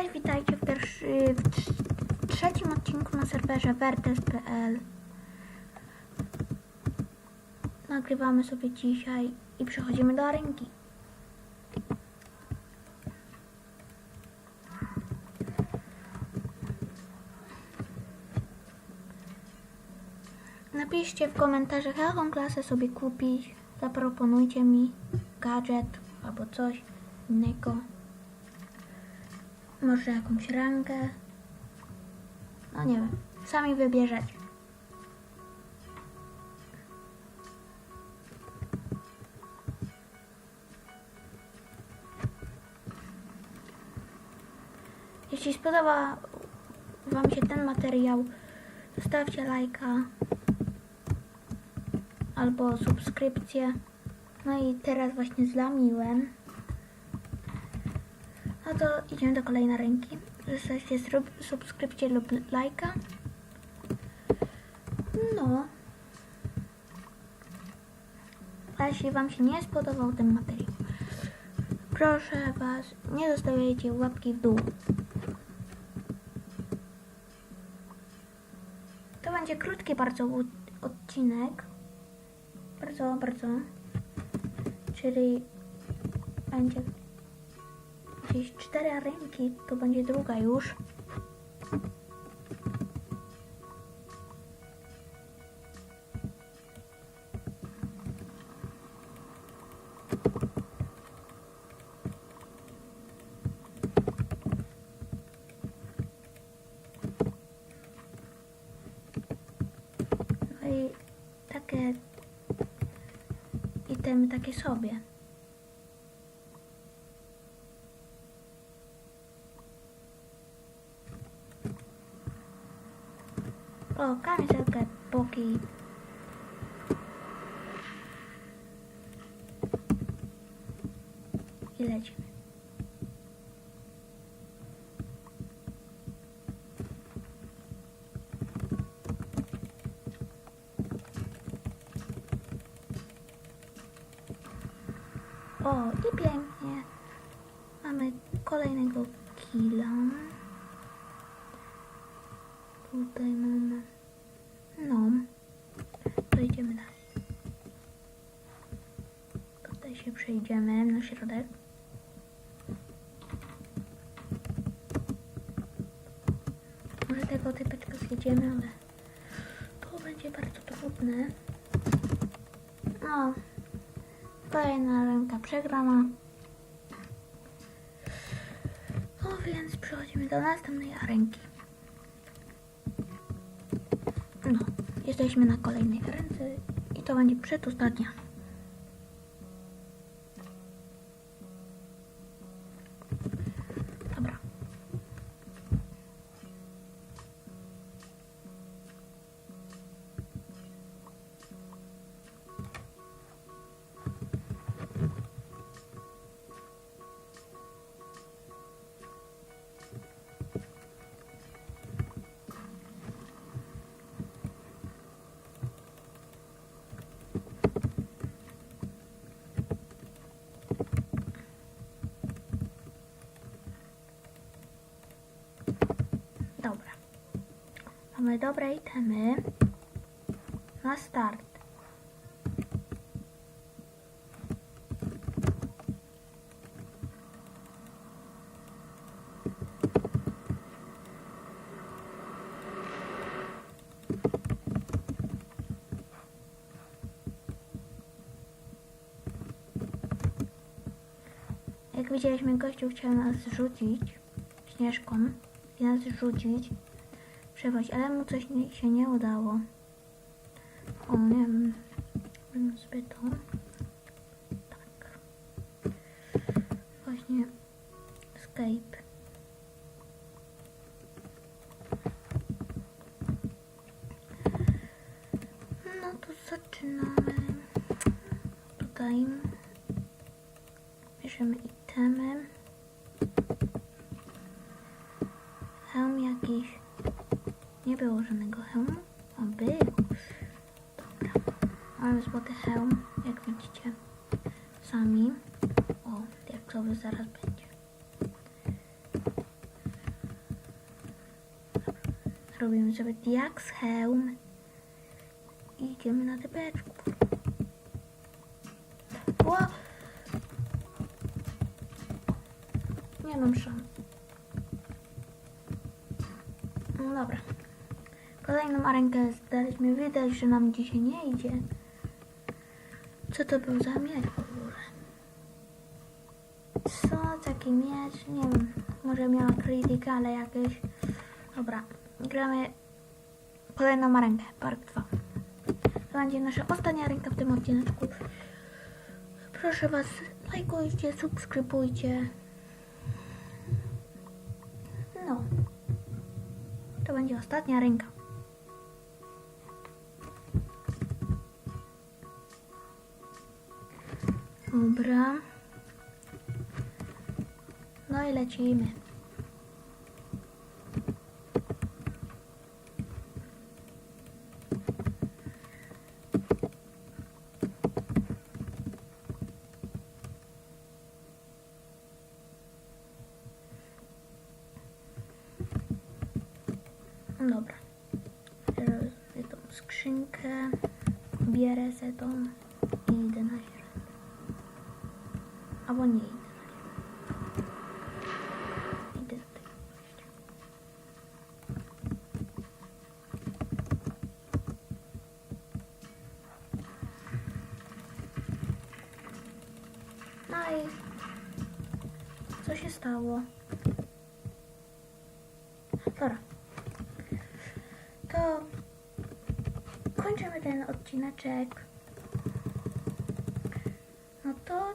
Cześć, witajcie w, pierwszy, w trz- trzecim odcinku na serwerze Vertes.pl Nagrywamy sobie dzisiaj i przechodzimy do arenki. Napiszcie w komentarzach, jaką klasę sobie kupić. Zaproponujcie mi gadżet albo coś innego. Może jakąś rangę. No nie wiem. Sami wybierzecie. Jeśli spodoba Wam się ten materiał, zostawcie lajka albo subskrypcję. No i teraz właśnie zlamiłem. To idziemy do kolejnej ręki. Zostawcie sub- subskrypcję lub lajka. No. A jeśli Wam się nie spodobał ten materiał, proszę Was, nie zostawiajcie łapki w dół. To będzie krótki bardzo odcinek. Bardzo, bardzo. Czyli będzie gdzieś cztery ręki, to będzie druga już. No i takie itemy takie sobie. O, kamizelkę, boki. I lecimy. O, i pięknie. Mamy kolejnego killa. Tutaj mamy. No. To idziemy dalej. Tutaj się przejdziemy na środek. Może tego typeczka zjedziemy, ale to będzie bardzo trudne. No. Kolejna ręka przegrana. No więc przechodzimy do następnej arenki. Jesteśmy na kolejnej ręce i to będzie przedostatnia. Mamy dobre itemy. Na start. Jak widzieliśmy, gościu chciał nas rzucić śnieżką i nas rzucić, przewoźć, ale mu coś nie, się nie udało. O, nie wiem, sobie to. Tak. Właśnie escape. No to zaczynamy. Tutaj bierzemy itemy. Hełm jakiś. Nie było żadnego hełmu. O, był. Dobra. Mamy złoty hełm, jak widzicie. Sami. O, diaksowy zaraz będzie. Robimy sobie diaks, hełm. I idziemy na typeczku. Ło! Nie mam szans. No dobra. Kolejną arenkę zdaliśmy. Widać, że nam dzisiaj nie idzie. Co to był za miecz w ogóle? Co taki miecz? Nie wiem. Może miała krytykale jakieś. Dobra. Gramy kolejną arenkę. Park 2. To będzie nasza ostatnia ręka w tym odcineczku. Proszę Was, lajkujcie, subskrybujcie. No. To będzie ostatnia ręka. Dobra. No i lecimy. Dobra. Teraz sobie tą skrzynkę. Bierę se tą i idę na albo nie idę. Co się stało? Dobra. To kończymy ten odcineczek. No to